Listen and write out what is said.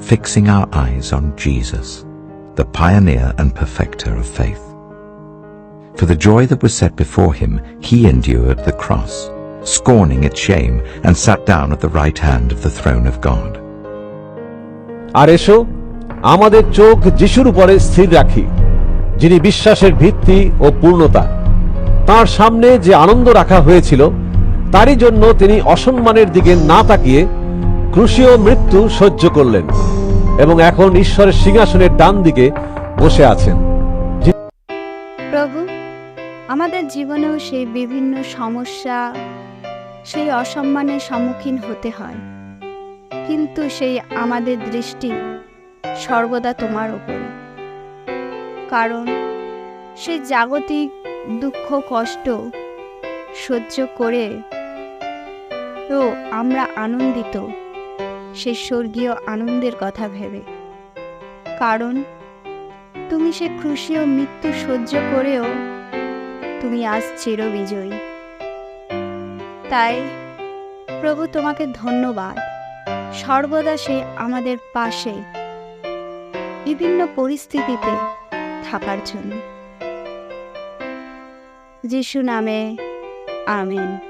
fixing our eyes on Jesus, the pioneer and perfecter of faith. For the joy that was set before him, he endured the cross, scorning its shame, and sat down at the right hand of the throne of God. আর আমাদের চোখ যিশুর উপরে স্থির রাখি যিনি বিশ্বাসের ভিত্তি ও পূর্ণতা তার সামনে যে আনন্দ রাখা হয়েছিল তারই জন্য তিনি অসম্মানের দিকে না তাকিয়ে ক্রুশীয় মৃত্যু সহ্য করলেন এবং এখন ঈশ্বরের সিংহাসনের ডান দিকে বসে আছেন। প্রভু, আমাদের জীবনেও সেই বিভিন্ন সমস্যা, সেই অসম্মানের সম্মুখীন হতে হয়। কিন্তু সেই আমাদের দৃষ্টি সর্বদা তোমার উপরে। কারণ সেই জাগতিক দুঃখ, কষ্ট সহ্য করে তো আমরা আনন্দিত। সেই স্বর্গীয় আনন্দের কথা ভেবে। কারণ, তুমি সে খুশি ও মৃত্যু সহ্য করেও তুমি আজ চিরবিজয়ী। তাই, প্রভু তোমাকে ধন্যবাদ। সর্বদা সে আমাদের পাশে বিভিন্ন পরিস্থিতিতে থাকার জন্য। যিশু নামে, আমেন।